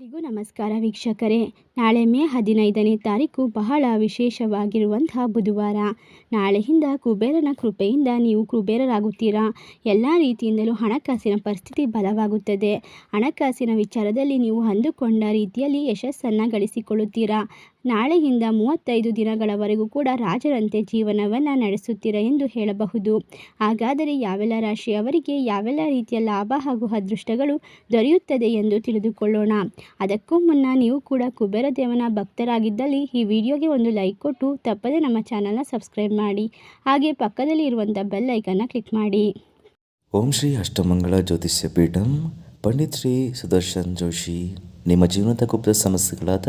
ಎಲ್ಲರಿಗೂ ನಮಸ್ಕಾರ ವೀಕ್ಷಕರೇ. ನಾಳೆ ಮೇ ಹದಿನೈದನೇ ತಾರೀಕು ಬಹಳ ವಿಶೇಷವಾಗಿರುವಂತಹ ಬುಧವಾರ. ನಾಳೆಯಿಂದ ಕುಬೇರನ ಕೃಪೆಯಿಂದ ನೀವು ಕುಬೇರರಾಗುತ್ತೀರಾ? ಎಲ್ಲ ರೀತಿಯಿಂದಲೂ ಹಣಕಾಸಿನ ಪರಿಸ್ಥಿತಿ ಬಲವಾಗುತ್ತದೆ. ಹಣಕಾಸಿನ ವಿಚಾರದಲ್ಲಿ ನೀವು ಅಂದುಕೊಂಡ ರೀತಿಯಲ್ಲಿ ಯಶಸ್ಸನ್ನು ಗಳಿಸಿಕೊಳ್ಳುತ್ತೀರಾ? ನಾಳೆಯಿಂದ ಮೂವತ್ತೈದು ದಿನಗಳವರೆಗೂ ಕೂಡ ರಾಜರಂತೆ ಜೀವನವನ್ನು ನಡೆಸುತ್ತೀರಾ ಎಂದು ಹೇಳಬಹುದು. ಹಾಗಾದರೆ ಯಾವೆಲ್ಲ ರಾಶಿಯವರಿಗೆ ಯಾವೆಲ್ಲ ರೀತಿಯ ಲಾಭ ಹಾಗೂ ಅದೃಷ್ಟಗಳು ದೊರೆಯುತ್ತದೆ ಎಂದು ತಿಳಿದುಕೊಳ್ಳೋಣ. ಅದಕ್ಕೂ ಮುನ್ನ ನೀವು ಕೂಡ ಕುಬೇರ ದೇವನ ಭಕ್ತರಾಗಿದ್ದಲ್ಲಿ ಈ ವಿಡಿಯೋಗೆ ಒಂದು ಲೈಕ್ ಕೊಟ್ಟು ತಪ್ಪದೆ ನಮ್ಮ ಚಾನಲ್ನ ಸಬ್ಸ್ಕ್ರೈಬ್ ಮಾಡಿ. ಹಾಗೆ ಪಕ್ಕದಲ್ಲಿ ಇರುವಂಥ ಬೆಲ್ ಐಕನ್ನ ಕ್ಲಿಕ್ ಮಾಡಿ. ಓಂ ಶ್ರೀ ಅಷ್ಟಮಂಗಳ ಜ್ಯೋತಿಷ್ಯ ಪೀಠಂ, ಪಂಡಿತ್ ಶ್ರೀ ಸುದರ್ಶನ್ ಜೋಶಿ. ನಿಮ್ಮ ಜೀವನದ ಗುಪ್ತ ಸಮಸ್ಯೆಗಳಾದ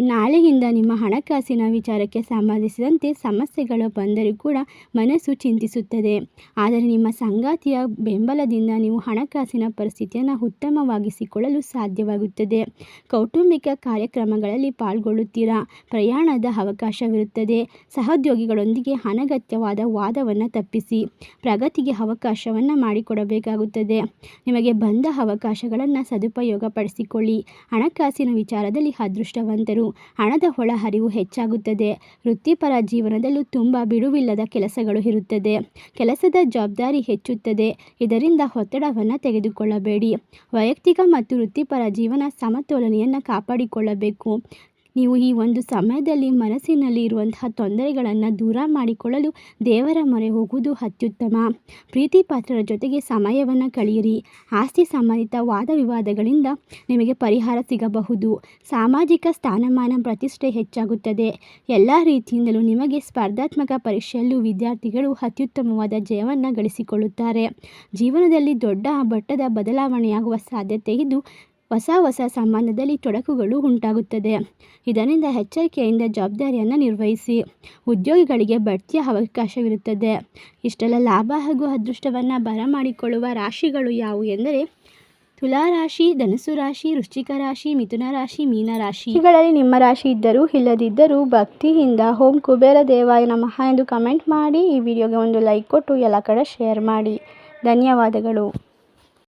ನಾಳೆಯಿಂದ ನಿಮ್ಮ ಹಣಕಾಸಿನ ವಿಚಾರಕ್ಕೆ ಸಂಬಂಧಿಸಿದಂತೆ ಸಮಸ್ಯೆಗಳು ಬಂದರೂ ಕೂಡ ಮನಸ್ಸು ಚಿಂತಿಸುತ್ತದೆ. ಆದರೆ ನಿಮ್ಮ ಸಂಗಾತಿಯ ಬೆಂಬಲದಿಂದ ನೀವು ಹಣಕಾಸಿನ ಪರಿಸ್ಥಿತಿಯನ್ನು ಉತ್ತಮವಾಗಿಸಿಕೊಳ್ಳಲು ಸಾಧ್ಯವಾಗುತ್ತದೆ. ಕೌಟುಂಬಿಕ ಕಾರ್ಯಕ್ರಮಗಳಲ್ಲಿ ಪಾಲ್ಗೊಳ್ಳುತ್ತೀರಾ? ಪ್ರಯಾಣದ ಅವಕಾಶವಿರುತ್ತದೆ. ಸಹೋದ್ಯೋಗಿಗಳೊಂದಿಗೆ ಅನಗತ್ಯವಾದ ವಾದವನ್ನು ತಪ್ಪಿಸಿ ಪ್ರಗತಿಗೆ ಅವಕಾಶವನ್ನು ಮಾಡಿಕೊಡಬೇಕಾಗುತ್ತದೆ. ನಿಮಗೆ ಬಂದ ಅವಕಾಶಗಳನ್ನು ಸದುಪಯೋಗಪಡಿಸಿಕೊಳ್ಳಿ. ಹಣಕಾಸಿನ ವಿಚಾರದಲ್ಲಿ ಅದೃಷ್ಟವಂತರು. ಹಣದ ಒಳಹರಿವು ಹೆಚ್ಚಾಗುತ್ತದೆ. ವೃತ್ತಿಪರ ಜೀವನದಲ್ಲೂ ತುಂಬ ಬಿಡುವಿಲ್ಲದ ಕೆಲಸಗಳು ಇರುತ್ತದೆ. ಕೆಲಸದ ಜವಾಬ್ದಾರಿ ಹೆಚ್ಚುತ್ತದೆ. ಇದರಿಂದ ಒತ್ತಡವನ್ನು ತೆಗೆದುಕೊಳ್ಳಬೇಡಿ. ವೈಯಕ್ತಿಕ ಮತ್ತು ವೃತ್ತಿಪರ ಜೀವನ ಸಮತೋಲನೆಯನ್ನು ಕಾಪಾಡಿಕೊಳ್ಳಬೇಕು. ನೀವು ಈ ಒಂದು ಸಮಯದಲ್ಲಿ ಮನಸ್ಸಿನಲ್ಲಿ ಇರುವಂತಹ ತೊಂದರೆಗಳನ್ನು ದೂರ ಮಾಡಿಕೊಳ್ಳಲು ದೇವರ ಮೊರೆ ಹೋಗುವುದು ಅತ್ಯುತ್ತಮ. ಪ್ರೀತಿ ಪಾತ್ರರ ಜೊತೆಗೆ ಸಮಯವನ್ನು ಕಳೆಯಿರಿ. ಆಸ್ತಿ ಸಂಬಂಧಿತ ವಾದ ವಿವಾದಗಳಿಂದ ನಿಮಗೆ ಪರಿಹಾರ ಸಿಗಬಹುದು. ಸಾಮಾಜಿಕ ಸ್ಥಾನಮಾನ ಪ್ರತಿಷ್ಠೆ ಹೆಚ್ಚಾಗುತ್ತದೆ. ಎಲ್ಲ ರೀತಿಯಿಂದಲೂ ನಿಮಗೆ ಸ್ಪರ್ಧಾತ್ಮಕ ಪರೀಕ್ಷೆಯಲ್ಲೂ ವಿದ್ಯಾರ್ಥಿಗಳು ಅತ್ಯುತ್ತಮವಾದ ಜಯವನ್ನು ಗಳಿಸಿಕೊಳ್ಳುತ್ತಾರೆ. ಜೀವನದಲ್ಲಿ ದೊಡ್ಡ ಮಟ್ಟದ ಬದಲಾವಣೆಯಾಗುವ ಸಾಧ್ಯತೆ ಇದ್ದು ಹೊಸ ಹೊಸ ಸಂಬಂಧದಲ್ಲಿ ತೊಡಕುಗಳು ಉಂಟಾಗುತ್ತದೆ. ಇದರಿಂದ ಎಚ್ಚರಿಕೆಯಿಂದ ಜವಾಬ್ದಾರಿಯನ್ನು ನಿರ್ವಹಿಸಿ ಉದ್ಯೋಗಿಗಳಿಗೆ ಬಡ್ತಿಯ ಅವಕಾಶವಿರುತ್ತದೆ. ಇಷ್ಟೆಲ್ಲ ಲಾಭ ಹಾಗೂ ಅದೃಷ್ಟವನ್ನು ಬರಮಾಡಿಕೊಳ್ಳುವ ರಾಶಿಗಳು ಯಾವುವು ಎಂದರೆ ತುಲಾ ರಾಶಿ ಧನುಸು ರಾಶಿ, ವೃಶ್ಚಿಕ ರಾಶಿ, ಮಿಥುನ ರಾಶಿ, ಮೀನ ರಾಶಿ. ಇವುಗಳಲ್ಲಿ ನಿಮ್ಮ ರಾಶಿ ಇದ್ದರೂ ಇಲ್ಲದಿದ್ದರೂ ಭಕ್ತಿಯಿಂದ ಓಂ ಕುಬೇರ ದೇವಾಯ ನಮಃ ಎಂದು ಕಮೆಂಟ್ ಮಾಡಿ. ಈ ವಿಡಿಯೋಗೆ ಒಂದು ಲೈಕ್ ಕೊಟ್ಟು ಎಲ್ಲ ಕಡೆ ಶೇರ್ ಮಾಡಿ. ಧನ್ಯವಾದಗಳು.